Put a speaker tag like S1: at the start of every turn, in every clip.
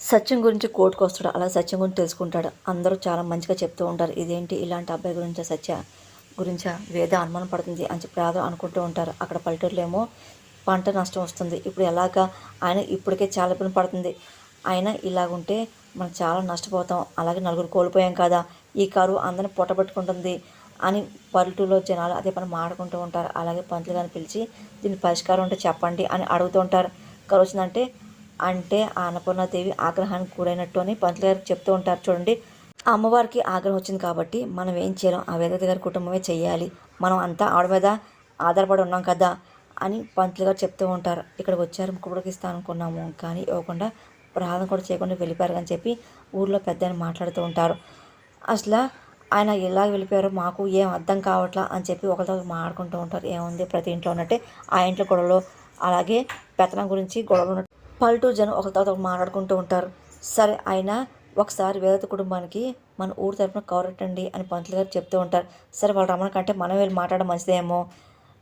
S1: సత్యం గురించి కోర్టుకు వస్తాడు అలా సత్యం గురించి తెలుసుకుంటాడు. అందరూ చాలా మంచిగా చెప్తూ ఉంటారు ఇదేంటి ఇలాంటి అబ్బాయి గురించి సత్య గురించి? వేద అనుమానం పడుతుంది అని చెప్పి రాదు అనుకుంటూ ఉంటారు. అక్కడ పల్లెటూరులో ఏమో పంట నష్టం వస్తుంది. ఇప్పుడు ఎలాగా? ఆయన ఇప్పటికే చాలా ఇబ్బంది పడుతుంది. ఆయన ఇలాగుంటే మనం చాలా నష్టపోతాం. అలాగే నలుగురు కోల్పోయాం కదా ఈ కరువు అందరిని పొట్టబెట్టుకుంటుంది అని పల్లెటూరులో జనాలు అదే పని మాడుకుంటూ ఉంటారు. అలాగే పంతులు గారిని పిలిచి దీని పరిష్కారం ఉంటే చెప్పండి అని అడుగుతూ ఉంటారు. కరువు వచ్చిందంటే అంటే ఆ అన్నపూర్ణాదేవి ఆగ్రహానికి కూడైనట్టు అని పంతులు గారికి చెప్తూ ఉంటారు చూడండి. ఆ అమ్మవారికి ఆగ్రహం వచ్చింది కాబట్టి మనం ఏం చేయలేం ఆ వేదవతి గారి కుటుంబమే చేయాలి. మనం అంతా ఆవిడ మీద ఆధారపడి ఉన్నాం కదా అని పంతులు గారు చెప్తూ ఉంటారు. ఇక్కడికి వచ్చారు ముక్కుపుడికి ఇస్తాను అనుకున్నాము కానీ ఇవ్వకుండా ప్రార్థన కూడా చేయకుండా వెళ్ళిపోయారు అని చెప్పి ఊర్లో పెద్ద మాట్లాడుతూ ఉంటారు. అసలు ఆయన ఎలా వెళ్ళిపోయారో మాకు ఏం అర్థం కావట్లా అని చెప్పి ఒకరితో మాట్లాడుకుంటూ ఉంటారు. ఏముంది ప్రతి ఇంట్లో ఉన్నట్టే. ఆ ఇంట్లో గొడవలు అలాగే పెత్తనం గురించి గొడవలు పల్లెటూరు జనం ఒకరి తర్వాత ఒకరు మాట్లాడుకుంటూ ఉంటారు. సరే అయినా ఒకసారి వేదత కుటుంబానికి మన ఊరు తరపున కవరట్టండి అని పంతులు గారు చెప్తూ ఉంటారు. సరే వాళ్ళు రమ్మని కంటే మనం వెళ్ళి మాట్లాడడం మంచిదేమో.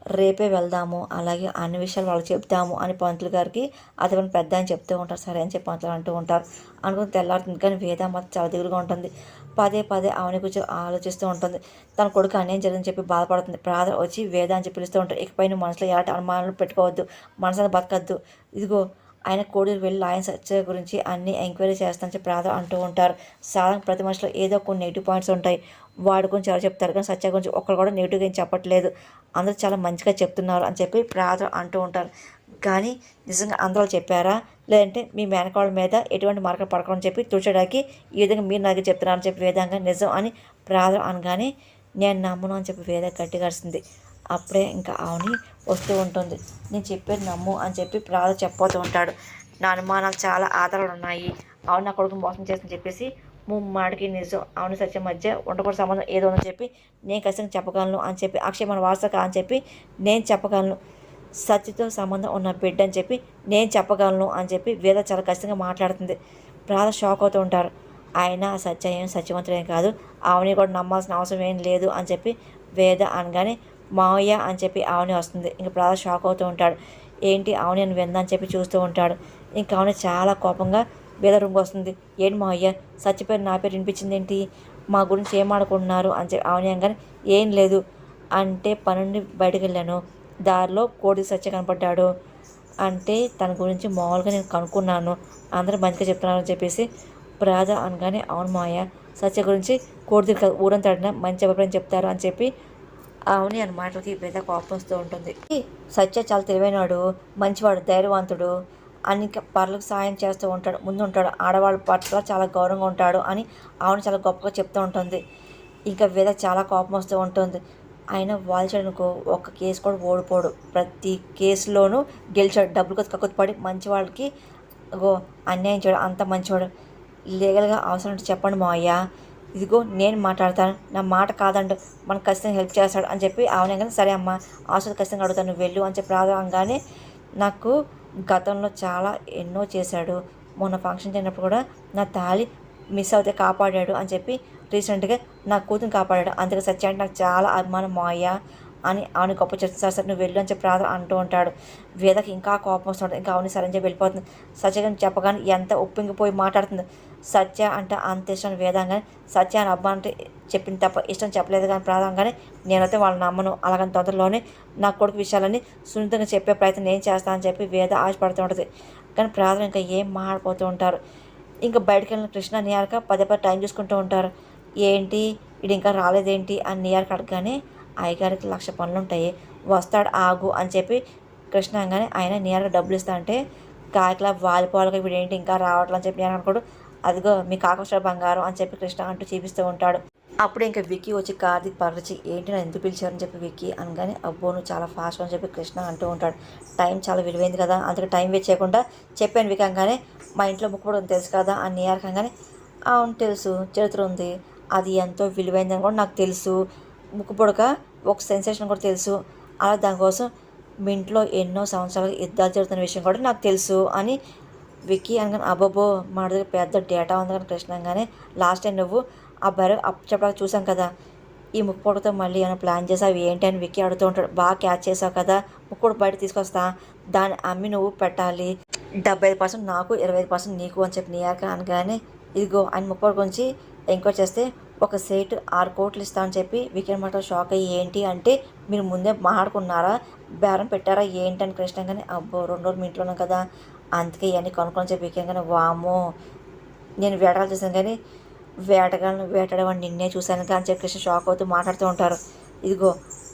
S1: రేపే వెళ్దాము అలాగే అన్ని విషయాలు వాళ్ళకి చెప్తాము అని పంతులు గారికి అతని పెద్ద అని చెప్తూ ఉంటారు. సరే అని చెప్పి పంతులు అంటూ ఉంటారు. అనుకుని తెల్లారుతుంది కానీ వేద మాత్రం చాలా దిగులుగా ఉంటుంది. పదే పదే ఆమెని గురించి ఆలోచిస్తూ ఉంటుంది. తన కొడుకు అన్యాయం జరిగిందని చెప్పి బాధపడుతుంది. ప్రాధ వచ్చి వేద అని చెప్పి పిలుస్తూ ఉంటారు. ఇకపై నువ్వు మనసులో ఎలాంటి అనుమానాలు పెట్టుకోవద్దు. మనసు బతకద్దు. ఇదిగో ఆయన కోడూరు వెళ్ళి ఆయన సత్య గురించి అన్ని ఎంక్వైరీ చేస్తానని చెప్పి ప్రాధ అంటూ ఉంటారు. సాధారణ ప్రతి మనిషిలో ఏదో కొన్ని నెగిటివ్ పాయింట్స్ ఉంటాయి. వాడి గురించి ఎవరు చెప్తారు కానీ సత్య గురించి ఒక్కరు కూడా నెగిటివ్గా ఏం చెప్పట్లేదు. అందరూ చాలా మంచిగా చెప్తున్నారు అని చెప్పి ప్రాధ అంటూ ఉంటారు. కానీ నిజంగా అందరూ చెప్పారా? లేదంటే మీ మేనకాళ్ళ మీద ఎటువంటి మార్కులు పడకూడదని చెప్పి తుడిచడానికి ఈ విధంగా మీరు నాకు చెప్తున్నారని చెప్పి వేదంగా నిజం అని ప్రాధం అనగానే నేను నమ్మను అని చెప్పి వేద గట్టిగరిస్తుంది అప్పుడే ఇంకా ఆవుని వస్తూ ఉంటుంది. నేను చెప్పేది నమ్ము అని చెప్పి ప్రాధ చెప్పబోతూ ఉంటాడు. నా అనుమానాలు చాలా ఆధారాలు ఉన్నాయి. అవును నా కొడుకు మోసం చేస్తుందని చెప్పేసి ముమ్మాడికి నిజం అవును సత్యం మధ్య ఉండకూడదు సంబంధం ఏదో అని చెప్పి నేను ఖచ్చితంగా చెప్పగలను అని చెప్పి అక్షయ మన వారసక అని చెప్పి నేను చెప్పగలను. సత్యతో సంబంధం ఉన్న బిడ్డ అని చెప్పి నేను చెప్పగలను అని చెప్పి వేద చాలా ఖచ్చితంగా మాట్లాడుతుంది. ప్రాధ షాక్ అవుతూ ఉంటారు. ఆయన సత్య ఏం సత్యవంతుడేం కాదు. ఆవుని కూడా నమ్మాల్సిన అవసరం ఏం లేదు అని చెప్పి వేద అనగానే మావయ్య అని చెప్పి ఆవుని వస్తుంది. ఇంకా ప్రాధ షాక్ అవుతూ ఉంటాడు. ఏంటి ఆవుని అని విందా అని చెప్పి చూస్తూ ఉంటాడు. ఇంకా ఆవుని చాలా కోపంగా వేద రూమ్కి వస్తుంది. ఏంటి మావయ్య? సత్యపేరు నా పేరు వినిపించింది ఏంటి? మా గురించి ఏం ఆడుకుంటున్నారు? అని చెప్పి ఆవుని అనగానే ఏం లేదు. అంటే పనుండి బయటకు వెళ్ళాను. దారిలో కోడి సత్య కనపడ్డాడు. అంటే తన గురించి మామూలుగా నేను కనుక్కున్నాను. అందరూ మంచిగా చెప్తున్నారు అని చెప్పేసి ప్రాధ అనగానే అవును మాయ సత్య గురించి కోడి కాదు ఊరంతా మంచి అభిప్రాయం చెప్తారు అని చెప్పి అవని అని మాటలకి పెద్ద కోపం వస్తూ ఉంటుంది. సత్య చాలా తెలివైనవాడు మంచివాడు ధైర్యవంతుడు అన్ని పనులకు సాయం చేస్తూ ఉంటాడు ముందు ఉంటాడు ఆడవాళ్ళ పట్ల చాలా గౌరవంగా ఉంటాడు అని ఆవుని చాలా గొప్పగా చెప్తూ ఉంటుంది. ఇంకా వేద చాలా కోపం వస్తూ ఉంటుంది. ఆయన వాల్చడానికి ఒక కేసు కూడా ఓడిపోడు. ప్రతి కేసులోనూ గెలిచాడు. డబ్బులు కొద్ది కక్కుతు పడి మంచి వాళ్ళకి అన్యాయం చేయడం. అంత మంచివాడు. లీగల్గా అవసరం ఉంటే చెప్పండి మా అయ్యా ఇదిగో నేను మాట్లాడతాను. నా మాట కాదండు మనకు ఖచ్చితంగా హెల్ప్ చేస్తాడు అని చెప్పి అవునగానే సరే అమ్మా అవసరం ఖచ్చితంగా అడుగుతాను వెళ్ళు అని చెప్పి రాగానే నాకు గతంలో చాలా ఎన్నో చేశాడు. మొన్న ఫంక్షన్ చేయనప్పుడు కూడా నా తాళి మిస్ అవుతే కాపాడాడు అని చెప్పి రీసెంట్గా నా కూతురు కాపాడాడు. అందుకే సత్య అంటే నాకు చాలా అభిమానం మాయ అని ఆమె గొప్ప చేస్తుంది సార్ సార్ నువ్వు వెళ్ళు అని చెప్పి రాదు అంటూ ఉంటాడు. వేదకి ఇంకా కోపం వస్తుంది. ఇంకా అవును సరే అని చెప్పి వెళ్ళిపోతుంది. సత్యగా చెప్పగానే ఎంత ఉప్పింగిపోయి మాట్లాడుతుంది. సత్య అంటే అంత ఇష్టం వేదంగానే. సత్య అని అబ్బా అంటే చెప్పింది తప్ప ఇష్టం చెప్పలేదు కానీ ప్రాధంగానే నేనైతే వాళ్ళని నమ్మను. అలాగని తొందరలోనే నా కొడుకు విషయాలని సున్నితంగా చెప్పే ప్రయత్నం నేను చేస్తానని చెప్పి వేద ఆశపడుతూ ఉంటుంది. కానీ ప్రాధం ఇంకా ఏం మాడిపోతూ ఉంటారు? ఇంకా బయటకు వెళ్ళిన కృష్ణ నియార్క పదే పదే టైం చూసుకుంటూ ఉంటారు. ఏంటి? ఇది ఇంకా రాలేదేంటి? అని నియార్క అడగగానే అయ్యగారికి లక్ష పనులు ఉంటాయి వస్తాడు ఆగు అని చెప్పి కృష్ణ కానీ ఆయన నియార్క డబ్బులు ఇస్తా అంటే కాకిలా వాలిపోవాలిగా ఇప్పుడు ఏంటి ఇంకా రావట్లని చెప్పి నేను అనుకోడు. అదిగో మీ కాకవసర బంగారం అని చెప్పి కృష్ణ అంటూ చూపిస్తూ ఉంటాడు. అప్పుడు ఇంకా విక్కీ వచ్చి కార్తీక్ పరిచి ఏంటి నా ఎందుకు పిలిచారని చెప్పి విక్కీ అనగానే అబ్బో నువ్వు చాలా ఫాస్ట్ అని చెప్పి కృష్ణ అంటూ ఉంటాడు. టైం చాలా విలువైంది కదా అందుకే టైం వేస్ట్ చేయకుండా చెప్పాను వికంగానే అనగానే మా ఇంట్లో ముక్కుపడి ఉంది తెలుసు కదా అని నియారకంగానే అవును తెలుసు చరిత్ర ఉంది. అది ఎంతో విలువైందని కూడా నాకు తెలుసు. ముక్కుపొడక ఒక సెన్సేషన్ కూడా తెలుసు. అలా దానికోసం మీ ఇంట్లో ఎన్నో సంవత్సరాలు యుద్ధాలు జరుగుతున్న విషయం కూడా నాకు తెలుసు అని విక్కీ అనగానే అబ్బబ్బో మా దగ్గర పెద్ద డేటా ఉంది కానీ కృష్ణ అనగానే లాస్ట్ టైం నువ్వు ఆ బర్రె అప్ చెప్పడానికి చూసాం కదా ఈ ముక్కుపొడతో మళ్ళీ ఏమైనా ప్లాన్ చేసావు? ఏంటి? అని విక్కీ అడుగుతూ ఉంటాడు. బాగా క్యాచ్ చేసావు కదా ముక్కోడు బయట తీసుకొస్తా దాన్ని అమ్మి నువ్వు పెట్టాలి. డెబ్బై ఐదు పర్సెంట్ నాకు ఇరవై ఐదు పర్సెంట్ నీకు అని చెప్పి నీయాక అనగానే ఇదిగో ఆయన ముక్కోడు గురించి ఎంక్వైరీ చేస్తే ఒక సేట్ ఆరు కోట్లు ఇస్తా అని చెప్పి వికెట్ షాక్ అయ్యి ఏంటి? అంటే మీరు ముందే మాట్లాడుకున్నారా? బేరం పెట్టారా? ఏంటి? అని కృష్ణ కానీ అబ్బో రెండు రోజులు మీ ఇంట్లో కదా. అందుకే ఇవన్నీ కొనుక్కొని చెప్పి వికెట్ కానీ వామో నేను వేటగాలు చూసాను కానీ వేటగాళ్ళను వేటాడేవాడిని నిన్నే చూశాను కానీ చెప్పి కృష్ణ షాక్ అవుతూ మాట్లాడుతూ ఉంటారు. ఇదిగో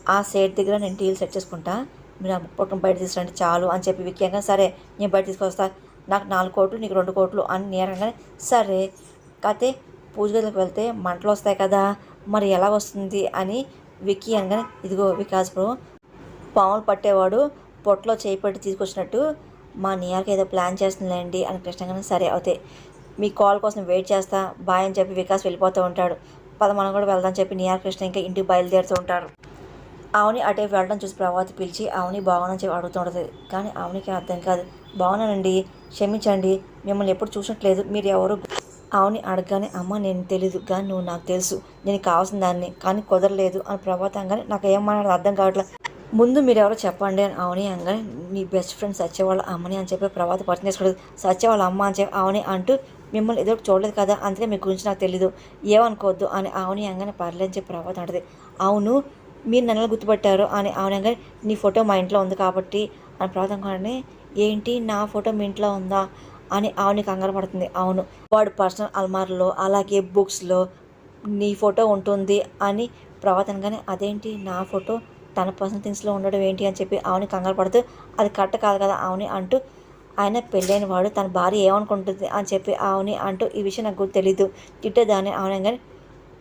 S1: ఆ సేట్ దగ్గర నేను డీల్ సెట్ చేసుకుంటా. మీరు ఆ బయట తీసుకురండి చాలు అని చెప్పి విక్యంగా సరే నేను బయట తీసుకొస్తా. నాకు నాలుగు కోట్లు నీకు రెండు కోట్లు అని నేరంగానే సరే. కాకపోతే పూజ గదిలోకి వెళ్తే మంటలు వస్తాయి కదా మరి ఎలా వస్తుంది అని విక్కీ అనగానే ఇదిగో వికాస్ బ్రో పాములు పట్టేవాడు పొట్టలో చేయి పెట్టి తీసుకొచ్చినట్టు మా నియార్కి ఏదో ప్లాన్ చేస్తుందిలేండి అని కృష్ణంగానే సరే అవుతే మీ కాల్ కోసం వెయిట్ చేస్తా బాయ్ అని చెప్పి వికాస్ వెళ్ళిపోతూ ఉంటాడు. పద మనం కూడా వెళ్దాం చెప్పి నియార్ కృష్ణ ఇంకా ఇంటికి బయలుదేరుతూ ఉంటారు ఆవుని అటే వెళ్ళడం చూసి ప్రభావతి పిలిచి అవని బాగున్నాను చెప్పి అడుగుతుంటుంది కానీ ఆవునికి అర్థం కాదు. బాగున్నానండి క్షమించండి మిమ్మల్ని ఎప్పుడు చూసినట్లేదు మీరు ఎవరు ఆవుని అడగగానే అమ్మ నేను తెలీదు కానీ నువ్వు నాకు తెలుసు. నేను కావాల్సిన దాన్ని కానీ కుదరలేదు. అని ప్రభాతం కానీ నాకు ఏమన్నా అర్థం కావట్లేదు ముందు మీరు ఎవరో చెప్పండి అని అవని అనగానే నీ బెస్ట్ ఫ్రెండ్ సత్యవాళ్ళ అమ్మని అని చెప్పి ప్రభాత పరిచయం చేసుకోలేదు సత్యవాళ్ళ అమ్మ అని చెప్పి అవని అంటూ మిమ్మల్ని ఏదో చూడలేదు కదా అందుకే మీ గురించి నాకు తెలీదు. ఏమనుకోవద్దు అని అవని అనగానే పర్లేదు అని చెప్పి ప్రభాత అంటది. అవును మీరు నన్ను గుర్తుపట్టారు? అని అవని అనగానే నీ ఫోటో మా ఇంట్లో ఉంది కాబట్టి అని ప్రభాతం కానీ ఏంటి? నా ఫోటో మీ ఇంట్లో ఉందా? అని ఆవుని కంగారు పడుతుంది. అవును వాడు పర్సనల్ అల్మార్లో అలాగే బుక్స్లో నీ ఫోటో ఉంటుంది అని ప్రవర్తనగానే అదేంటి నా ఫోటో? తన పర్సనల్ థింగ్స్లో ఉండడం ఏంటి? అని చెప్పి ఆవుని కంగారు పడుతూ అది కరెక్ట్ కాదు కదా ఆవుని అంటూ ఆయన పెళ్ళైన వాడు తన భార్య ఏమనుకుంటుంది? అని చెప్పి ఆవుని అంటూ ఈ విషయం నాకు తెలీదు. తిట్టేదాన్ని అవును కానీ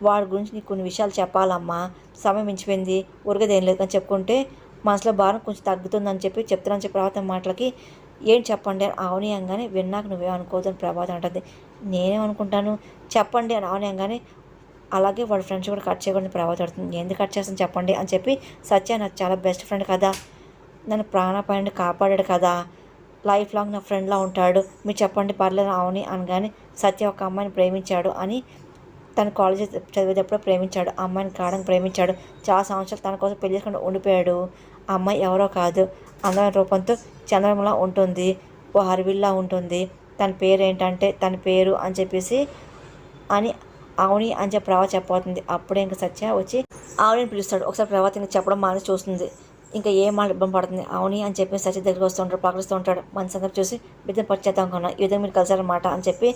S1: వాడి గురించి నీకు కొన్ని విషయాలు చెప్పాలమ్మా. సమయం మించిపోయింది ఉరగదేం లేదు అని చెప్పుకుంటే మనసులో భారం కొంచెం తగ్గుతుందని చెప్పి చెప్తున్నాను చెప్పి ప్రవర్తన మాటలకి ఏం చెప్పండి అని ఆవుని అనగానే విన్నాక నువ్వే అనుకోవద్దు అని ప్రభాతం అంటుంది. నేనేమనుకుంటాను చెప్పండి అని ఆవుని అనగానే అలాగే వాడి ఫ్రెండ్స్ కూడా కట్ చేయకూడదు ప్రభావం పడుతుంది ఎందుకు కట్ చేస్తాను చెప్పండి అని చెప్పి సత్య నాకు చాలా బెస్ట్ ఫ్రెండ్ కదా. నన్ను ప్రాణపాయండి కాపాడాడు కదా. లైఫ్ లాంగ్ నా ఫ్రెండ్లా ఉంటాడు. మీరు చెప్పండి పర్లేదు అవని అనగానే సత్య ఒక అమ్మాయిని ప్రేమించాడు అని తన కాలేజ్ చదివేటప్పుడు ప్రేమించాడు. ఆ అమ్మాయిని కాడని ప్రేమించాడు. చాలా సంవత్సరాలు తన కోసం పెళ్ళి చేసుకుని ఉండిపోయాడు. ఆ అమ్మాయి ఎవరో కాదు. అందమైన రూపంతో చంద్రమలా ఉంటుంది. ఓ హరివిల్లా ఉంటుంది. తన పేరు ఏంటంటే తన పేరు అని చెప్పేసి అని అవుని అని చెప్పి ప్రభావ చెప్పబోతుంది. అప్పుడే ఇంకా సత్య వచ్చి ఆవుని పిలుస్తాడు. ఒకసారి ప్రభాత ఇంకా చెప్పడం మానేసి చూస్తుంది. ఇంకా ఏం మాట ఇబ్బంది పడుతుంది? అవుని అని చెప్పి సత్య దగ్గరికి వస్తుంటాడు పక్కడిస్తూ ఉంటాడు. మన సందర్భం చూసి బిడ్డను పరిచేద్దాం కొన్నా ఈ విధంగా మీరు కలిసారనమాట అని చెప్పి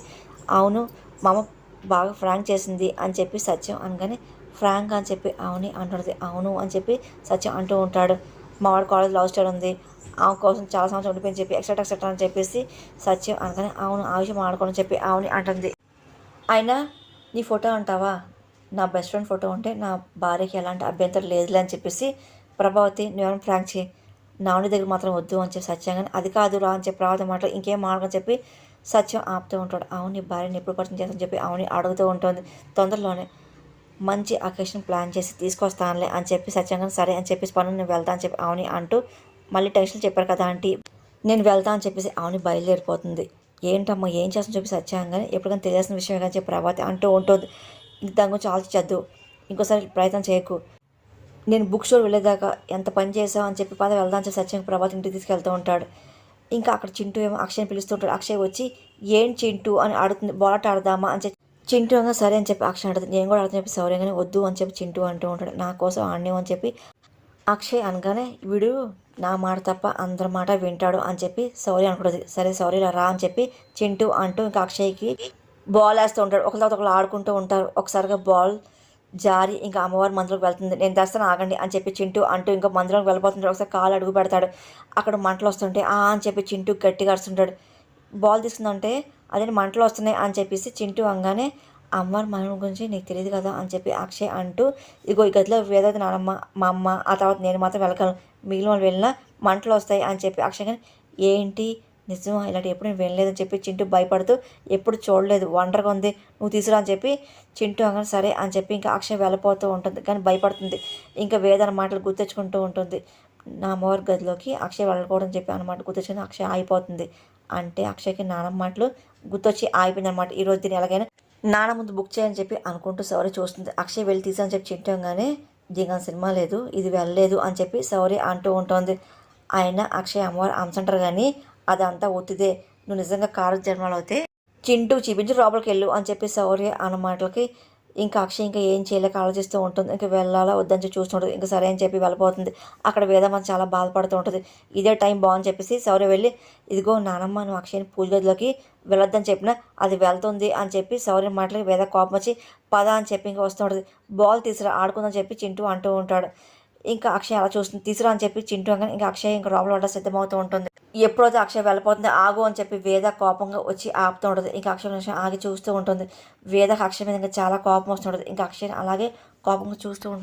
S1: అవును మా అమ్మ బాగా ఫ్రాంక్ చేసింది అని చెప్పి సత్యం అనగానే ఫ్రాంక్ అని చెప్పి అవుని అంటుంది అవును అని చెప్పి సత్యం అంటూ ఉంటాడు. మా వాడు కాలేజ్ లవ్ స్టోరీ ఉంది. ఆమె కోసం చాలా సంవత్సరం ఉండిపోయింది చెప్పి ఎక్సెట్రా ఎక్సెట్రా అని చెప్పేసి సత్యం అనగానే అవును ఆ విషయం ఆడుకోని చెప్పి ఆవుని అంటుంది. అయినా నీ ఫోటో అంటావా? నా బెస్ట్ ఫ్రెండ్ ఫోటో ఉంటే నా భార్యకి ఎలాంటి అభ్యంతరం లేదులే అని చెప్పేసి ప్రభావతి నువ్వేమైనా ఫ్రాంక్ చేయి. నాని దగ్గర మాత్రం వద్దు అని చెప్పి సత్యం కానీ అది కాదు రా అని చెప్పి ప్రభావతి మాటలు ఇంకేం మాడకని చెప్పి సత్యం ఆపుతూ ఉంటాడు. అవును నీ భార్యని ఎప్పుడు పరిచయం చేస్తాను చెప్పి అవుని అడుగుతూ ఉంటుంది తొందరలోనే. మంచి అకేషన్ ప్లాన్ చేసి తీసుకొస్తానులే అని చెప్పి సత్యంగా సరే అని చెప్పేసి పనులు నేను వెళ్తా అని చెప్పి అవుని అంటూ మళ్ళీ టెన్షన్ చెప్పారు కదా ఆంటీ. నేను వెళ్తా అని చెప్పేసి అవుని బయలుదేరిపోతుంది. ఏంటమ్మా ఏం చేస్తాను చెప్పి సత్యంగా. ఎప్పుడైనా తెలియాల్సిన విషయమే కానీ చెప్పి ప్రభాతి అంటూ ఉంటుంది. దాని గురించి ఆలోచించద్దు. ఇంకోసారి ప్రయత్నం చేయకు. నేను బుక్ స్టోర్ వెళ్ళేదాకా ఎంత పని చేసావు అని చెప్పి పద వెళ్దాం చెప్పి సత్యం ప్రభాత్ ఇంటికి తీసుకెళ్తూ ఉంటాడు. ఇంకా అక్కడ చింటూ ఏమో అక్షయ్ పిలుస్తుంటాడు అక్షయ్ వచ్చి ఏం చింటూ? అని అడుగుతుంది. బాట ఆడదామా? అని చెప్పి చింటూ అంగా సరే అని చెప్పి అక్షయ్ అడుగుతుంది నేను కూడా అడుగుతాను చెప్పి సౌర్యంగానే వద్దు అని చెప్పి చింటూ అంటూ ఉంటాడు. నా కోసం ఆడినేవు అని చెప్పి అక్షయ్ అనగానే వీడు నా మాట తప్ప అందరి మాట వింటాడు అని చెప్పి సౌర్య అనుకుంటుంది. సరే సౌర్య రా అని చెప్పి చింటూ అంటూ ఇంకా అక్షయ్కి బాల్ వేస్తూ ఉంటాడు. ఒకరి తర్వాత ఒకరు ఆడుకుంటూ ఉంటారు. ఒకసారిగా బాల్ జారి ఇంకా అమ్మవారి మందిరంలోకి వెళ్తుంది. నేను దర్శనం ఆగండి అని చెప్పి చింటూ అంటూ ఇంకా మందిరంలోకి వెళ్ళిపోతుంటాడు ఒకసారి కాలు అడుగు పెడతాడు. అక్కడ మంటలు వస్తుంటే ఆ అని చెప్పి చింటూ గట్టిగా అరుస్తుంటాడు. బాల్ తీసుకుందంటే అదే మంటలు వస్తున్నాయి అని చెప్పేసి చింటూ అంగానే అమ్మవారి మరణం గురించి నీకు తెలియదు కదా అని చెప్పి అక్షయ్ అంటూ ఇగో ఈ గదిలో వేదవతి నానమ్మ మా అమ్మ ఆ తర్వాత నేను మాత్రం వెళ్ళగలను. మిగిలిన వాళ్ళు వెళ్ళినా మంటలు వస్తాయి అని చెప్పి అక్షయ్ కానీ ఏంటి నిజం ఇలాంటి ఎప్పుడు నేను వెళ్ళలేదని చెప్పి చింటూ భయపడుతూ ఎప్పుడు చూడలేదు వండర్గా ఉంది నువ్వు తీసురా అని చెప్పి చింటూ అంగానే సరే అని చెప్పి ఇంకా అక్షయ్ వెళ్ళిపోతూ ఉంటుంది కానీ భయపడుతుంది. ఇంకా వేదన మాటలు గుర్తెచ్చుకుంటూ ఉంటుంది. నా అమ్మవారి గదిలోకి అక్షయ్ వెళ్ళకూడదని చెప్పి అన్నమాట గుర్తొచ్చింది అక్షయ్ ఆగిపోతుంది. అంటే అక్షయ్కి నానమ్మ మాటలు గుర్తొచ్చి ఆగిపోయింది అనమాట ఈరోజు దీన్ని ఎలాగైనా నాన్న ముందు బుక్ చేయని చెప్పి అనుకుంటూ సౌరి చూస్తుంది. అక్షయ్ వెళ్ళి తీసని చెప్పి చింటంగానే దిగాన్ సినిమా లేదు ఇది వెళ్ళలేదు అని చెప్పి సౌరి అంటూ ఉంటుంది. ఆయన అక్షయ్ అమ్మవారు అంశంటారు కానీ అదంతా ఒత్తిదే. నువ్వు నిజంగా కారు జన్మలో అయితే చింటూ చూపించి లోపలికి వెళ్ళు అని చెప్పి సౌర్య అన్న మాటలకి ఇంకా అక్షయ్ ఇంకా ఏం చేయలేక ఆలోచిస్తూ ఉంటుంది. ఇంకా వెళ్ళాలా వద్దని చూస్తుంటుంది ఇంకా సరే అని చెప్పి వెళ్ళిపోతుంది. అక్కడ వేదమ్మ చాలా బాధపడుతూ ఉంటుంది. ఇదే టైం బాగుంది చెప్పేసి సౌర్య వెళ్ళి ఇదిగో నానమ్మ నువ్వు అక్షయ్ని పూజ గదిలోకి వెళ్ళొద్దని చెప్పిన అది వెళ్తుంది అని చెప్పి శౌర్య మాటలకి వేద కోపం వచ్చి పద అని చెప్పి ఇంకా వస్తూ ఉంటుంది. బాల్ తీసుకురా ఆడుకుందని చెప్పి చింటూ అంటూ ఉంటాడు. ఇంకా అక్షయ్ అలా చూస్తుంది. తీసురా అని చెప్పి చింటూ ఇంకా అక్షయ్ ఇంకా లోపల పడ్డ సిద్ధమవుతూ ఉంటుంది. ఎప్పుడైతే అక్షయ వెళ్ళిపోతుంది ఆగు అని చెప్పి వేద కోపంగా వచ్చి ఆపుతూ ఉంటుంది. ఇంకా అక్షయ నిమిషం ఆగి చూస్తూ ఉంటుంది. వేదకు అక్షయ మీద ఇంకా చాలా కోపం వస్తుంటుంది ఇంకా అక్షయ్ అలాగే కోపంగా చూస్తూ ఉంటుంది.